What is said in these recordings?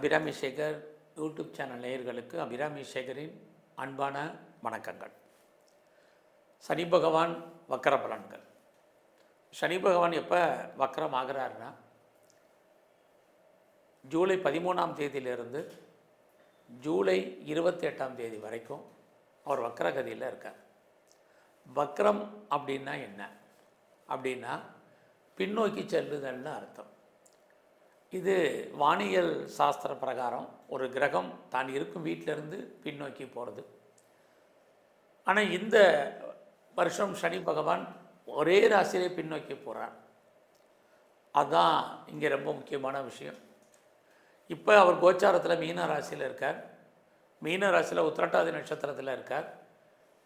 Abirami Sekar YouTube channel நேயர்களுக்கு அபிராமி சேகரின் அன்பான வணக்கங்கள். சனி பகவான் வக்கர பலன்கள். சனி பகவான் எப்போ வக்கரம் ஆகிறாருன்னா ஜூலை பதிமூணாம் தேதியிலிருந்து ஜூலை இருபத்தி எட்டாம் தேதி வரைக்கும் அவர் வக்கரகதியில் இருக்கார். வக்ரம் அப்படின்னா என்ன? அப்படின்னா பின்னோக்கி செல்லுதல்னு அர்த்தம். இது வானியல் சாஸ்திர பிரகாரம் ஒரு கிரகம் தான் இருக்கும் வீட்டிலிருந்து பின்னோக்கி போகிறது. ஆனால் இந்த வருஷம் சனி பகவான் ஒரே ராசியிலே பின்னோக்கி போகிறார் அதுதான் இங்கே ரொம்ப முக்கியமான விஷயம். இப்போ அவர் கோச்சாரத்தில் மீன ராசியில் இருக்கார். மீன ராசியில் உத்திரட்டாதி நட்சத்திரத்தில் இருக்கார்.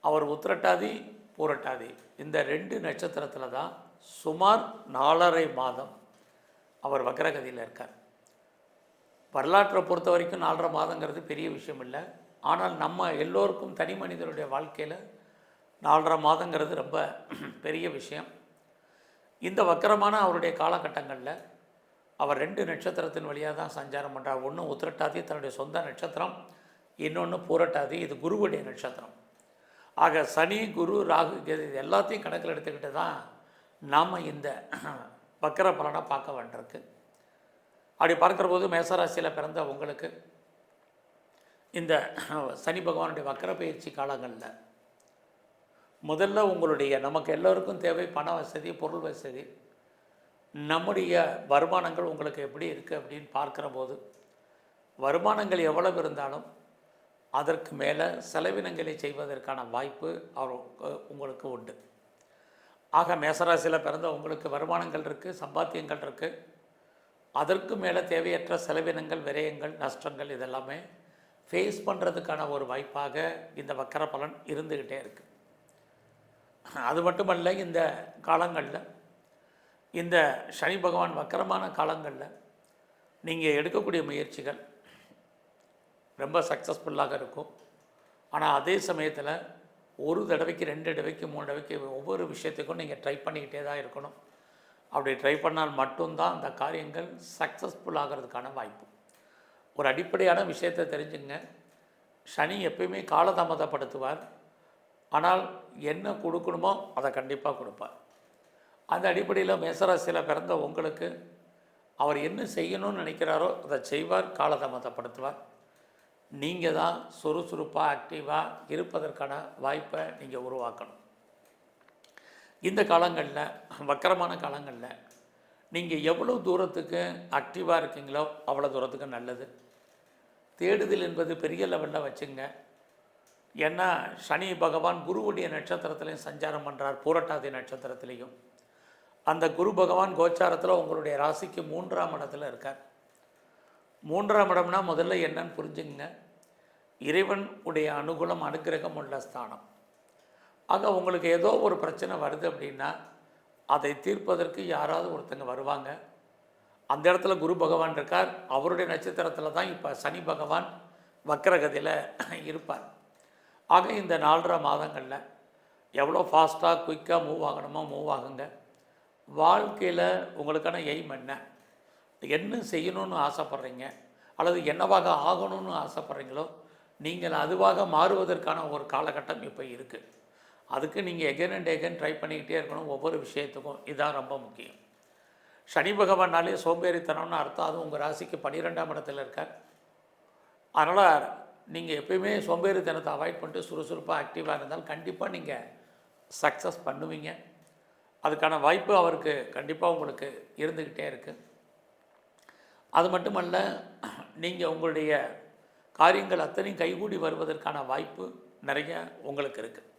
அவர் உத்திரட்டாதி பூரட்டாதி. இந்த ரெண்டு நட்சத்திரத்தில் தான் சுமார் நாலரை மாதம் அவர் வக்ரகதியில் இருக்கார். வரலாற்றை பொறுத்த வரைக்கும் நாலரை மாதங்கிறது பெரிய விஷயம் இல்லை ஆனால் நம்ம எல்லோருக்கும் தனி மனிதனுடைய வாழ்க்கையில் நாலரை மாதங்கிறது ரொம்ப பெரிய விஷயம். இந்த வக்கரமான அவருடைய காலகட்டங்களில் அவர் ரெண்டு நட்சத்திரத்தின் வழியாக தான் சஞ்சாரம் பண்ணுறார் ஒன்று உத்திரட்டாதி தன்னுடைய சொந்த நட்சத்திரம். இன்னொன்று பூரட்டாதி. இது குருவுடைய நட்சத்திரம். ஆக சனி குரு ராகு கேது இது எல்லாத்தையும் கணக்கில் எடுத்துக்கிட்டு தான் நாம் இந்த வக்கர பலனாக பார்க்க வேண்டியிருக்கு. அப்படி பார்க்குற போது மேசராசியில் பிறந்த உங்களுக்கு இந்த சனி பகவானுடைய வக்கர பயிற்சி காலங்களில் முதல்ல உங்களுடைய நமக்கு எல்லோருக்கும் தேவை பண வசதி பொருள் வசதி. நம்முடைய வருமானங்கள் உங்களுக்கு எப்படி இருக்குது அப்படின்னு பார்க்குற போது வருமானங்கள் எவ்வளவு இருந்தாலும் அதற்கு மேலே செலவினங்களை செய்வதற்கான வாய்ப்பு அவர் உங்களுக்கு உண்டு. ஆக மேசராசியில் பிறந்த உங்களுக்கு வருமானங்கள் இருக்குது சம்பாத்தியங்கள் இருக்குது அதற்கு மேலே தேவையற்ற செலவினங்கள் விரயங்கள் நஷ்டங்கள் இதெல்லாமே ஃபேஸ் பண்ணுறதுக்கான ஒரு வாய்ப்பாக இந்த வக்கர பலன் இருந்துக்கிட்டே இருக்குது அது மட்டுமல்ல இந்த காலங்களில் இந்த சனி பகவான் வக்கரமான காலங்களில் நீங்கள் எடுக்கக்கூடிய முயற்சிகள் ரொம்ப சக்ஸஸ்ஃபுல்லாக இருக்கும். ஆனால் அதே சமயத்தில் ஒரு தடவைக்கு ரெண்டு தடவைக்கு மூணு தடவைக்கு ஒவ்வொரு விஷயத்துக்கும் நீங்கள் ட்ரை பண்ணிக்கிட்டே தான் இருக்கணும். அப்படி ட்ரை பண்ணால் மட்டும்தான் அந்த காரியங்கள் சக்ஸஸ்ஃபுல் ஆகிறதுக்கான வாய்ப்பு. ஒரு அடிப்படையான விஷயத்தை தெரிஞ்சுங்க. சனி எப்பயுமே காலதாமதப்படுத்துவார். ஆனால் என்ன கொடுக்கணுமோ அதை கண்டிப்பாக கொடுப்பார். அந்த அடிப்படையில் மேசராசியில் பிறந்த உங்களுக்கு அவர் என்ன செய்யணும்னு நினைக்கிறாரோ அதை செய்வார் காலதாமதப்படுத்துவார். நீங்கள் தான் சுறுசுறுப்பாக ஆக்டிவாக இருப்பதற்கான வாய்ப்பை நீங்கள் உருவாக்கணும். இந்த காலங்களில் வக்கரமான காலங்களில் நீங்கள் எவ்வளோ தூரத்துக்கு ஆக்டிவாக இருக்கீங்களோ அவ்வளோ தூரத்துக்கு நல்லது. தேடுதல் என்பது பெரிய லெவலில் வச்சுங்க. ஏன்னா சனி பகவான் குருவுடைய நட்சத்திரத்திலையும் சஞ்சாரம் பண்ணுறார் பூரட்டாதி நட்சத்திரத்திலையும். அந்த குரு பகவான் கோச்சாரத்தில் உங்களுடைய ராசிக்கு மூன்றாம் இடத்துல இருக்கார். மூன்றாம் இடம்னா முதல்ல என்னன்னு புரிஞ்சுங்க இறைவன் உடைய அனுகூலம் அனுகிரகம் உள்ள ஸ்தானம். ஆக உங்களுக்கு ஏதோ ஒரு பிரச்சனை வருது அப்படின்னா அதை தீர்ப்பதற்கு யாராவது ஒருத்தங்க வருவாங்க. அந்த இடத்துல குரு பகவான் இருக்கார். அவருடைய நட்சத்திரத்தில் தான் இப்போ சனி பகவான் வக்கரகதியில் இருப்பார். ஆக இந்த நாலரை மாதங்களில் எவ்வளோ ஃபாஸ்ட்டாக குயிக்காக மூவ் ஆகணுமோ மூவ் ஆகுங்க. வாழ்க்கையில் உங்களுக்கான எய்ம் என்ன? என்ன செய்யணும்னு ஆசைப்பட்றீங்க? அல்லது என்னவாக ஆகணும்னு ஆசைப்பட்றீங்களோ நீங்கள் அதுவாக மாறுவதற்கான ஒரு காலகட்டம் இப்போ இருக்குது அதுக்கு நீங்கள் எகன் அண்ட் எகன் ட்ரை பண்ணிக்கிட்டே இருக்கணும் ஒவ்வொரு விஷயத்துக்கும். இதுதான் ரொம்ப முக்கியம். சனி பகவானாலே சோம்பேறித்தனம்னு அர்த்தம். அதுவும் உங்கள் ராசிக்கு பன்னிரெண்டாம் இடத்துல இருக்கார். அதனால் நீங்கள் எப்பயுமே சோம்பேறித்தனத்தை அவாய்ட் பண்ணிட்டு சுறுசுறுப்பாக ஆக்டிவாக இருந்தால் கண்டிப்பாக நீங்கள் சக்ஸஸ் பண்ணுவீங்க. அதுக்கான வாய்ப்பு அவருக்கு கண்டிப்பாக உங்களுக்கு இருந்துக்கிட்டே இருக்குது அது மட்டுமல்ல நீங்கள் உங்களுடைய காரியங்கள் அத்தனையும் கைகூடி வருவதற்கான வாய்ப்பு நிறைய உங்களுக்கு இருக்குது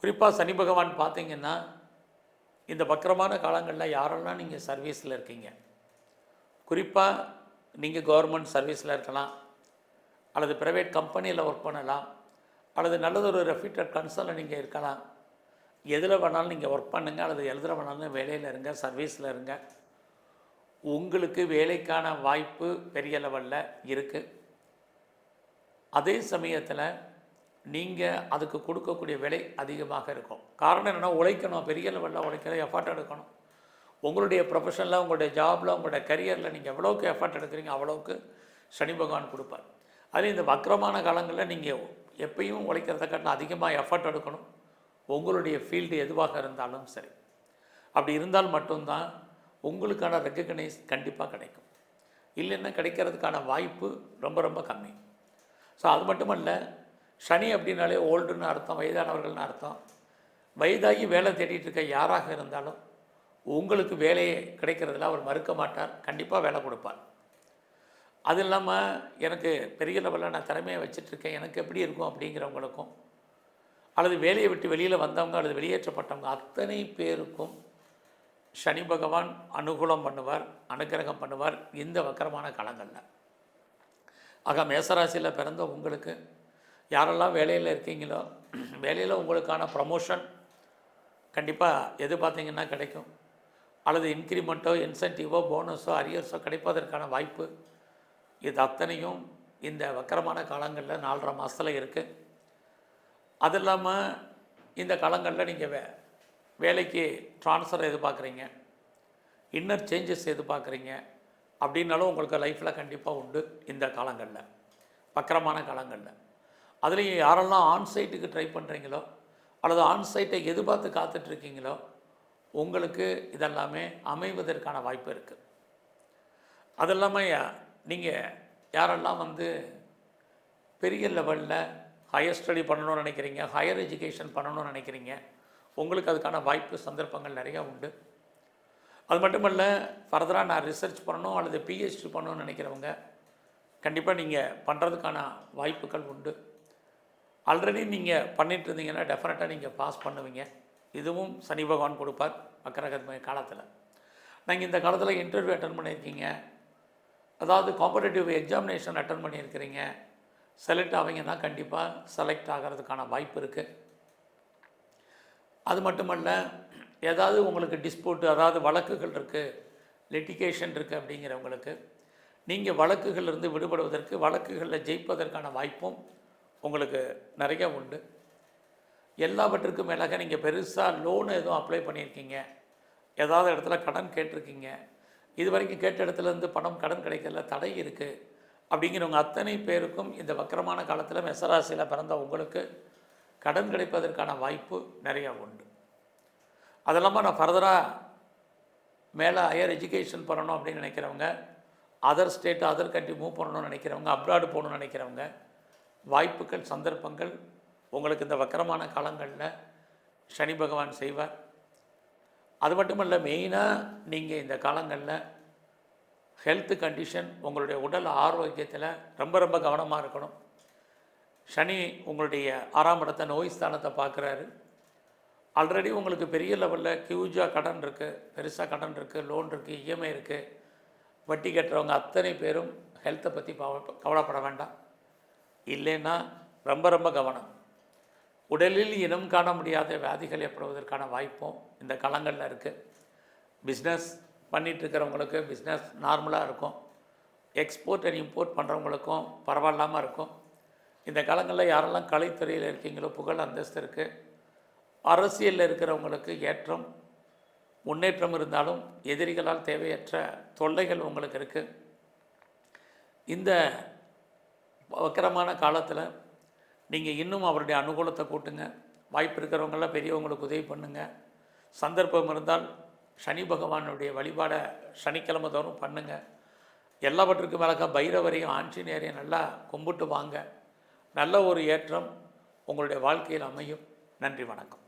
குறிப்பாக சனி பகவான் பார்த்தீங்கன்னா இந்த வக்கரமான காலங்களில் யாரெல்லாம் நீங்கள் சர்வீஸில் இருக்கீங்க? குறிப்பாக நீங்கள் கவர்மெண்ட் சர்வீஸில் இருக்கலாம் அல்லது ப்ரைவேட் கம்பெனியில் ஒர்க் பண்ணலாம் அல்லது நல்லதொரு ரெஃப்யூட்டட் கன்சர்னில் நீங்கள் இருக்கலாம். எதில் வேணாலும் நீங்கள் ஒர்க் பண்ணுங்கள் அல்லது எழுதுகிற வேணாலும் வேலையில் இருங்க சர்வீஸில் இருங்க. உங்களுக்கு வேலைக்கான வாய்ப்பு பெரிய லெவலில் இருக்குது அதே சமயத்தில் நீங்கள் அதுக்கு கொடுக்கக்கூடிய விலை அதிகமாக இருக்கும். காரணம் என்னென்னா உழைக்கணும். பெரிய லெவலில் உழைக்கணும் எஃபர்ட் எடுக்கணும். உங்களுடைய ப்ரொஃபஷனில் உங்களுடைய ஜாபில் உங்களுடைய கரியரில் நீங்கள் எவ்வளோக்கு எஃபர்ட் எடுக்கிறீங்க அவ்வளோக்கு சனி பகவான் கொடுப்பார். அதில் இந்த வக்கரமான காலங்களில் நீங்கள் எப்பயும் உழைக்கிறத காட்டிலும் அதிகமாக எஃபர்ட் எடுக்கணும். உங்களுடைய ஃபீல்டு எதுவாக இருந்தாலும் சரி. அப்படி இருந்தால் மட்டும்தான் உங்களுக்கான ரெக்கக்னைஸ் கண்டிப்பாக கிடைக்கும். இல்லைன்னா கிடைக்கிறதுக்கான வாய்ப்பு ரொம்ப ரொம்ப கம்மி. ஸோ அது மட்டுமல்ல சனி அப்படின்னாலே ஓல்டுன்னு அர்த்தம் வயதானவர்கள்னு அர்த்தம். வயதாகி வேலை தேடிட்டு இருக்க யாராக இருந்தாலும் உங்களுக்கு வேலையை கிடைக்கிறதுல அவர் மறுக்க மாட்டார் கண்டிப்பாக வேலை கொடுப்பார். அது இல்லாமல் எனக்கு பெரிய லெவலில் நான் திறமையை வச்சிட்ருக்கேன் எனக்கு எப்படி இருக்கும் அப்படிங்கிறவங்களுக்கும் அல்லது வேலையை விட்டு வெளியில் வந்தவங்க அல்லது வெளியேற்றப்பட்டவங்க அத்தனை பேருக்கும் சனி பகவான் அனுகூலம் பண்ணுவார் அனுக்கிரகம் பண்ணுவார் இந்த வக்கரமான காலங்களில். ஆக மேசராசியில் பிறந்த உங்களுக்கு யாரெல்லாம் வேலையில் இருக்கீங்களோ வேலையில் உங்களுக்கான ப்ரமோஷன் கண்டிப்பாக எது பார்த்தீங்கன்னா கிடைக்கும். அல்லது இன்க்ரிமெண்ட்டோ இன்சென்டிவோ போனஸோ அரியர்ஸோ கிடைப்பதற்கான வாய்ப்பு இது அத்தனையும் இந்த வக்கரமான காலங்களில் நாலரை மாதத்தில் இருக்குது அது இல்லாமல் இந்த காலங்களில் நீங்கள் வே வேலைக்கு ட்ரான்ஸ்ஃபர் எதிர்பார்க்குறீங்க. இன்னர் சேஞ்சஸ் எதிர்பார்க்குறீங்க. அப்படின்னாலும் உங்களுக்கு லைஃப்பில் கண்டிப்பாக உண்டு இந்த காலங்களில். வக்கரமான காலங்களில். அதுலேயும் யாரெல்லாம் ஆன்சைட்டுக்கு ட்ரை பண்ணுறீங்களோ அல்லது ஆன்சைட்டை எதிர்பார்த்து காத்துட்ருக்கீங்களோ உங்களுக்கு இதெல்லாமே அமைவதற்கான வாய்ப்பு இருக்குது அது இல்லாமல் நீங்கள் யாரெல்லாம் வந்து பெரிய லெவலில் ஹையர் ஸ்டடி பண்ணணும்னு நினைக்கிறீங்க ஹையர் எஜுகேஷன் பண்ணணும்னு நினைக்கிறீங்க உங்களுக்கு அதுக்கான வாய்ப்பு சந்தர்ப்பங்கள் நிறையா உண்டு. அது மட்டுமல்ல ஃபர்தராக நான் ரிசர்ச் பண்ணணும் அல்லது பிஹெச்டி பண்ணணும்னு நினைக்கிறவங்க கண்டிப்பாக நீங்கள் பண்ணுறதுக்கான வாய்ப்புகள் உண்டு. ஆல்ரெடி நீங்கள் பண்ணிட்டு இருந்தீங்கன்னா டெஃபினட்டாக நீங்கள் பாஸ் பண்ணுவீங்க. இதுவும் சனி பகவான் கொடுப்பார் மக்கரகத்ம காலத்தில். நீங்கள் இந்த காலத்தில் இன்டர்வியூ அட்டன் பண்ணியிருக்கீங்க. அதாவது காம்படேட்டிவ் எக்ஸாமினேஷன் அட்டன் பண்ணியிருக்கிறீங்க. செலக்ட் ஆவீங்கன்னா கண்டிப்பாக செலக்ட் ஆகிறதுக்கான வாய்ப்பு இருக்குது அது மட்டுமல்ல ஏதாவது உங்களுக்கு டிஸ்பியூட் அதாவது வழக்குகள் இருக்குது லிட்டிகேஷன் இருக்குது அப்படிங்கிறவங்களுக்கு நீங்கள் வழக்குகளிலிருந்து விடுபடுவதற்கு வழக்குகளில் ஜெயிப்பதற்கான வாய்ப்பும் உங்களுக்கு நிறைய உண்டு. எல்லாவற்றுக்கும் மேலாக நீங்கள் பெருசாக லோன் எதுவும் அப்ளை பண்ணியிருக்கீங்க. ஏதாவது இடத்துல கடன் கேட்டிருக்கீங்க. இது வரைக்கும் கேட்ட இடத்துலேருந்து பணம் கடன் கிடைக்கல தடை இருக்குது அப்படிங்கிறவங்க அத்தனை பேருக்கும் இந்த வக்கரமான காலத்தில் மெசராசியில் பிறந்த உங்களுக்கு கடன் கிடைப்பதற்கான வாய்ப்பு நிறையா உண்டு. அது இல்லாமல் நான் ஃபர்தராக மேலே ஹையர் எஜுகேஷன் பண்ணணும் அப்படின்னு நினைக்கிறவங்க other state other country move பண்ணணும்னு நினைக்கிறவங்க அப்ராடு போகணும்னு நினைக்கிறவங்க வாய்ப்புகள் சந்தர்ப்பங்கள் உங்களுக்கு இந்த வக்கரமான காலங்களில் சனி பகவான் செய்வார். அது மட்டும் இல்லை மெயினாக நீங்கள் இந்த காலங்களில் ஹெல்த் கண்டிஷன் உங்களுடைய உடல் ஆரோக்கியத்தில் ரொம்ப ரொம்ப கவனமாக இருக்கணும். சனி உங்களுடைய ஆறாம் இடத்தை நோய் ஸ்தானத்தை பார்க்குறாரு. ஆல்ரெடி உங்களுக்கு பெரிய லெவலில் கியூஜாக கடன் இருக்குது பெருசாக கடன் இருக்குது லோன் இருக்குது இஎம்ஐ இருக்குது வட்டி கட்டுறவங்க அத்தனை பேரும் ஹெல்த்தை பற்றி கவலைப்பட வேண்டாம். இல்லைன்னா ரொம்ப ரொம்ப கவனம். உடலில் இனம் காண முடியாத வியாதிகள் ஏற்படுவதற்கான வாய்ப்பும் இந்த காலங்களில் இருக்குது பிஸ்னஸ் பண்ணிகிட்ருக்கிறவங்களுக்கு பிஸ்னஸ் நார்மலாக இருக்கும். எக்ஸ்போர்ட் அண்ட் இம்போர்ட் பண்ணுறவங்களுக்கும் பரவாயில்லாமல் இருக்கும். இந்த காலங்களில் யாரெல்லாம் கலைத்துறையில் இருக்கீங்களோ புகழ் அந்தஸ்து இருக்குது அரசியலில் இருக்கிறவங்களுக்கு ஏற்றம் முன்னேற்றம் இருந்தாலும் எதிரிகளால் தேவையற்ற தொல்லைகள் உங்களுக்கு இருக்குது இந்த வக்கரமான காலத்தில் நீங்கள் இன்னும் அவருடைய அனுகூலத்தை கூட்டுங்க. வாய்ப்பு இருக்கிறவங்களாம் பெரியவங்களுக்கு உதவி பண்ணுங்கள் சந்தர்ப்பம் இருந்தால் சனி பகவானுடைய வழிபாடை சனிக்கிழமை தோறும் பண்ணுங்கள் எல்லாவற்றுக்கும் மேலக்கா பைரவரையும் ஆஞ்சநேயரையும் நல்லா கும்பிட்டு வாங்க. நல்ல ஒரு ஏற்றம் உங்களுடைய வாழ்க்கையில் அமையும். நன்றி வணக்கம்.